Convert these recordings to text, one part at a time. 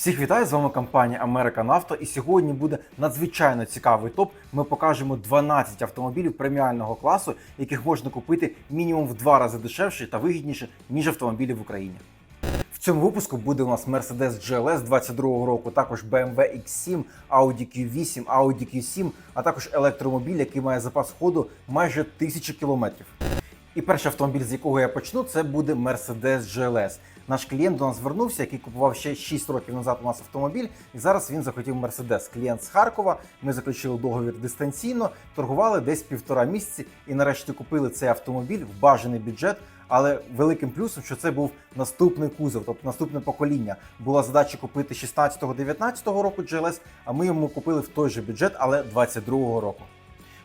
Всіх вітаю, з вами компанія American Auto і сьогодні буде надзвичайно цікавий топ. Ми покажемо 12 автомобілів преміального класу, яких можна купити мінімум в два рази дешевше та вигідніше, ніж автомобілі в Україні. В цьому випуску буде у нас Mercedes GLS 22 року, також BMW X7, Audi Q8, Audi Q7, а також електромобіль, який має запас ходу майже 1000 кілометрів. І перший автомобіль, з якого я почну, це буде Mercedes GLS. Наш клієнт до нас звернувся, який купував ще 6 років назад у нас автомобіль, і зараз він захотів Mercedes. Клієнт з Харкова. Ми заключили договір дистанційно, торгували десь півтора місяці і нарешті купили цей автомобіль в бажаний бюджет. Але великим плюсом, що це був наступний кузов, тобто наступне покоління. Була задача купити 16-19 року GLS, а ми йому купили в той же бюджет, але 22 року.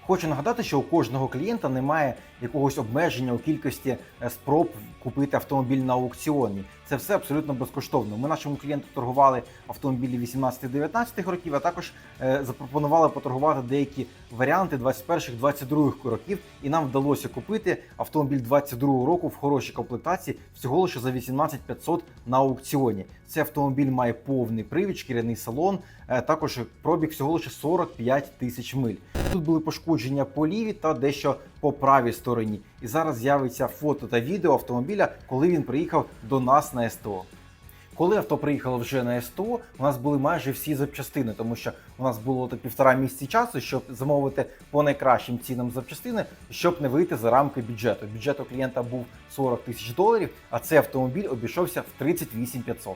Хочу нагадати, що у кожного клієнта немає якогось обмеження у кількості е, спроб купити автомобіль на аукціоні. Це все абсолютно безкоштовно. Ми нашому клієнту торгували автомобілі 18-19 років, а також е, запропонували поторгувати деякі варіанти 21-22 років, і нам вдалося купити автомобіль 22 року в хорошій комплектації всього лише за 18 500 на аукціоні. Цей автомобіль має повний привід, шкіряний салон, е, також пробіг всього лише 45 тисяч миль. Тут були пошкодження по лівій та дещо по правій стороні. І зараз з'явиться фото та відео автомобіля, коли він приїхав до нас на СТО. Коли авто приїхало вже на СТО, у нас були майже всі запчастини, тому що у нас було так півтора місяці часу, щоб замовити по найкращим цінам запчастини, щоб не вийти за рамки бюджету. Бюджет у клієнта був 40 тисяч доларів, а цей автомобіль обійшовся в 38 500.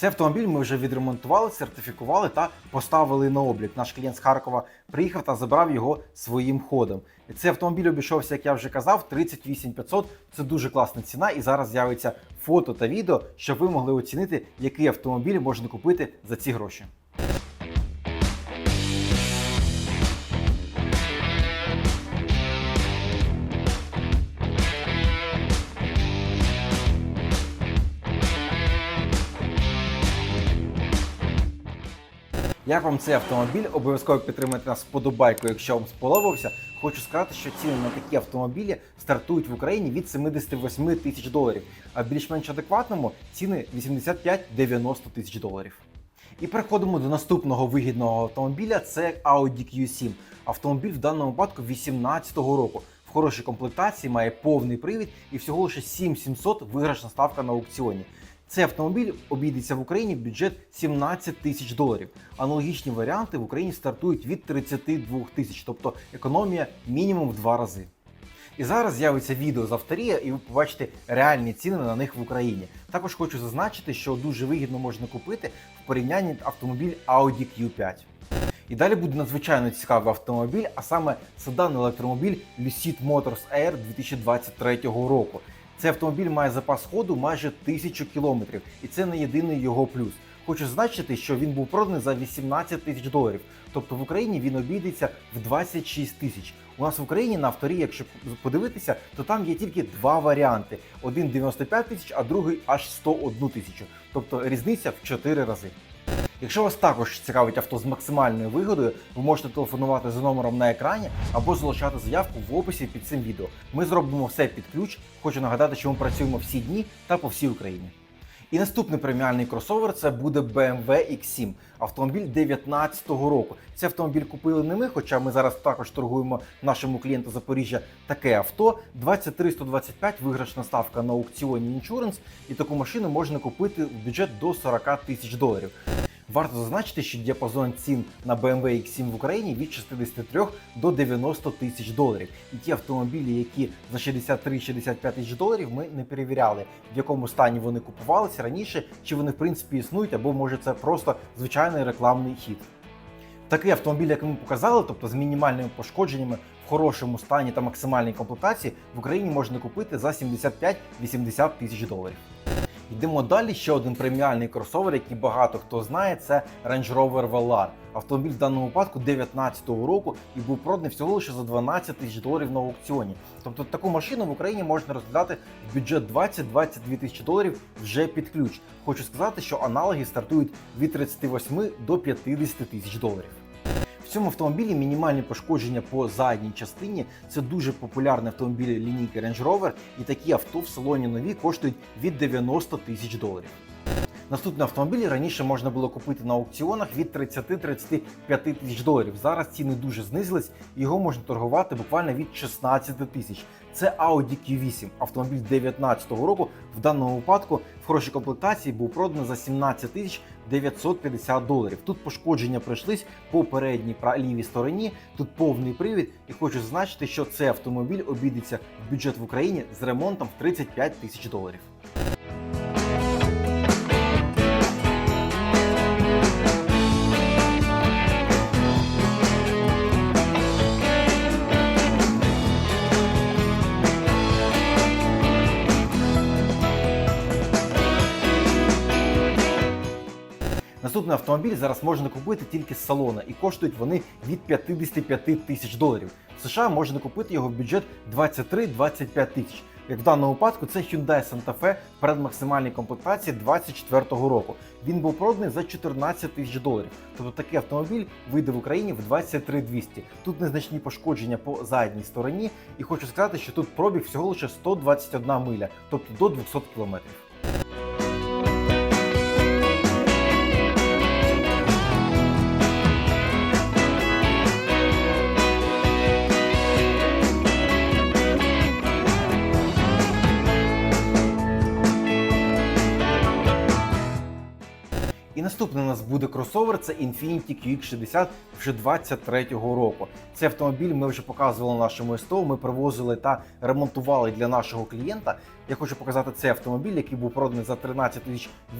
Цей автомобіль ми вже відремонтували, сертифікували та поставили на облік. Наш клієнт з Харкова приїхав та забрав його своїм ходом. Цей автомобіль обійшовся, як я вже казав, 38 500. Це дуже класна ціна. І зараз з'явиться фото та відео, щоб ви могли оцінити, який автомобіль можна купити за ці гроші. Як вам цей автомобіль? Обов'язково підтримайте нас вподобайкою, якщо вам сподобався. Хочу сказати, що ціни на такі автомобілі стартують в Україні від 78 тисяч доларів, а більш-менш адекватному ціни 85-90 тисяч доларів. І переходимо до наступного вигідного автомобіля. Це Audi Q7. Автомобіль в даному випадку 18-го року. В хорошій комплектації має повний привід і всього лише 7700 виграшна ставка на аукціоні. Цей автомобіль обійдеться в Україні в бюджет 17 тисяч доларів. Аналогічні варіанти в Україні стартують від 32 тисяч, тобто економія мінімум в два рази. І зараз з'явиться відео з авторія, і ви побачите реальні ціни на них в Україні. Також хочу зазначити, що дуже вигідно можна купити в порівнянні автомобіль Audi Q5. І далі буде надзвичайно цікавий автомобіль, а саме седан електромобіль Lucid Motors Air 2023 року. Цей автомобіль має запас ходу майже 1000 кілометрів, і це не єдиний його плюс. Хочу зазначити, що він був проданий за 18 тисяч доларів. Тобто в Україні він обійдеться в 26 тисяч. У нас в Україні на авторі, якщо подивитися, то там є тільки два варіанти: один 95 тисяч, а другий аж 101 тисячу. Тобто різниця в 4 рази. Якщо вас також цікавить авто з максимальною вигодою, ви можете телефонувати за номером на екрані або залишати заявку в описі під цим відео. Ми зробимо все під ключ. Хочу нагадати, що ми працюємо всі дні та по всій Україні. І наступний преміальний кросовер це буде BMW X7, автомобіль 2019 року. Цей автомобіль купили не ми, хоча ми зараз також торгуємо нашому клієнту Запоріжжя таке авто. 23-125 виграшна ставка на аукціоні Insurance, і таку машину можна купити в бюджет до 40 тисяч доларів. Варто зазначити, що діапазон цін на BMW X7 в Україні від 63 до 90 тисяч доларів. І ті автомобілі, які за 63-65 тисяч доларів, ми не перевіряли, в якому стані вони купувалися раніше, чи вони в принципі існують, або може це просто звичайний рекламний хід. Такий автомобіль, як ми показали, тобто з мінімальними пошкодженнями в хорошому стані та максимальній комплектації, в Україні можна купити за 75-80 тисяч доларів. Йдемо далі. Ще один преміальний кросовер, який багато хто знає, це Range Rover Velar. Автомобіль в даному випадку 19-го року і був проданий всього лише за 12 тисяч доларів на аукціоні. Тобто таку машину в Україні можна розглядати в бюджет 20-22 тисячі доларів вже під ключ. Хочу сказати, що аналоги стартують від 38 до 50 тисяч доларів. В цьому автомобілі мінімальні пошкодження по задній частині. Це дуже популярний автомобіль лінійки Range Rover, і такі авто в салоні нові коштують від 90 тисяч доларів. Наступний автомобіль раніше можна було купити на аукціонах від 30-35 тисяч доларів. Зараз ціни дуже знизились, його можна торгувати буквально від 16 тисяч. Це Audi Q8, автомобіль 2019 року. В даному випадку в хорошій комплектації був проданий за 17 тисяч 950 доларів. Тут пошкодження пройшлись по передній лівій стороні. Тут повний привід, і хочу зазначити, що цей автомобіль обійдеться в бюджет в Україні з ремонтом в 35 тисяч доларів. Наступний автомобіль зараз можна купити тільки з салона, і коштують вони від 55 тисяч доларів. В США можна купити його в бюджет 23-25 тисяч. Як в даному випадку, це Hyundai Santa Fe в передмаксимальній комплектації 24-го року. Він був проданий за 14 тисяч доларів. Тобто такий автомобіль вийде в Україні в 23 200. Тут незначні пошкодження по задній стороні, і хочу сказати, що тут пробіг всього лише 121 миля, тобто до 200 кілометрів. Буде кросовер, це Infiniti QX60 вже 23-го року. Цей автомобіль ми вже показували на нашому СТО, ми привозили та ремонтували для нашого клієнта. Я хочу показати цей автомобіль, який був проданий за 13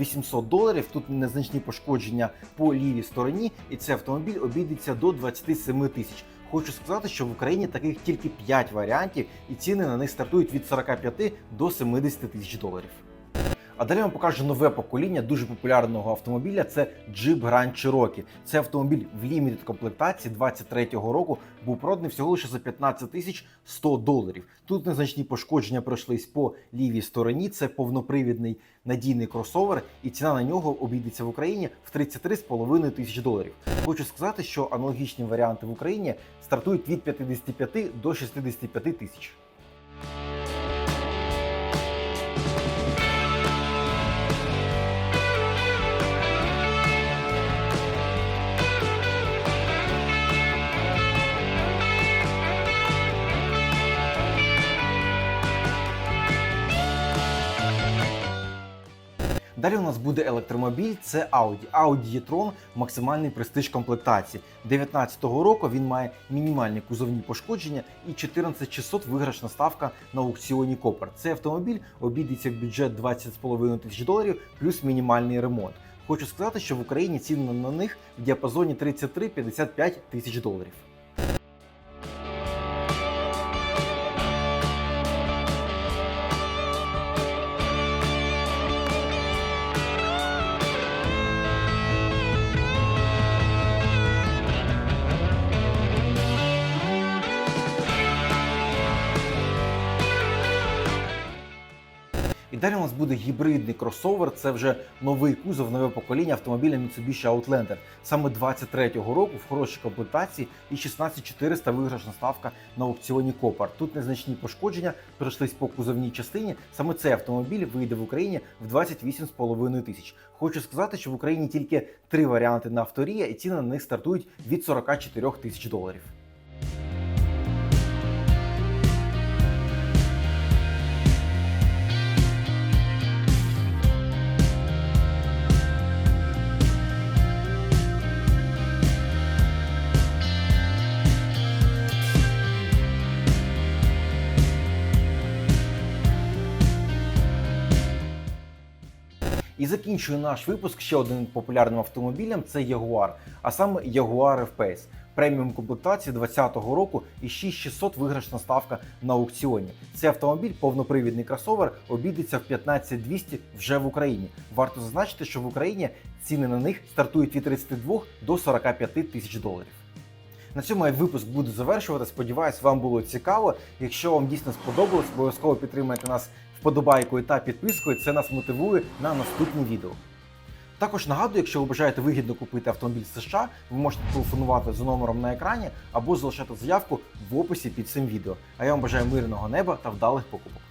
800 доларів. Тут незначні пошкодження по лівій стороні, і цей автомобіль обійдеться до 27 тисяч. Хочу сказати, що в Україні таких тільки 5 варіантів, і ціни на них стартують від 45 до 70 тисяч доларів. А далі вам покажу нове покоління дуже популярного автомобіля. Це Jeep Grand Cherokee. Це автомобіль в лімітед комплектації 23-го року був проданий всього лише за 15 тисяч 100 доларів. Тут незначні пошкодження пройшлись по лівій стороні. Це повнопривідний надійний кросовер, і ціна на нього обійдеться в Україні в 33,5 тисяч доларів. Хочу сказати, що аналогічні варіанти в Україні стартують від 55 до 65 тисяч. Далі у нас буде електромобіль, це Audi. Audi e-tron – максимальний престиж комплектації. 19-го року він має мінімальні кузовні пошкодження і 14600 виграшна ставка на аукціоні Копер. Цей автомобіль обійдеться в бюджет 20,5 тисяч доларів плюс мінімальний ремонт. Хочу сказати, що в Україні ціни на них в діапазоні 33-55 тисяч доларів. Далі у нас буде гібридний кросовер. Це вже новий кузов, нове покоління автомобіля Mitsubishi Outlander. Саме 23-го року в хорошій комплектації і 16400 виграшна ставка на аукціоні Копар. Тут незначні пошкодження пройшлись по кузовній частині. Саме цей автомобіль вийде в Україні в 28,5 тисяч. Хочу сказати, що в Україні тільки три варіанти на авторія, і ціни на них стартують від 44 тисяч доларів. І закінчує наш випуск ще одним популярним автомобілем це Jaguar, а саме Jaguar F-Pace. Преміум комплектації 2020 року і 6600 виграшна ставка на аукціоні. Цей автомобіль, повнопривідний кросовер, обійдеться в 15200 вже в Україні. Варто зазначити, що в Україні ціни на них стартують від 32 до 45 тисяч доларів. На цьому я випуск буду завершувати. Сподіваюсь, вам було цікаво. Якщо вам дійсно сподобалось, обов'язково підтримайте нас вподобайкою та підпискою. Це нас мотивує на наступні відео. Також нагадую, якщо ви бажаєте вигідно купити автомобіль з США, ви можете телефонувати за номером на екрані або залишати заявку в описі під цим відео. А я вам бажаю мирного неба та вдалих покупок.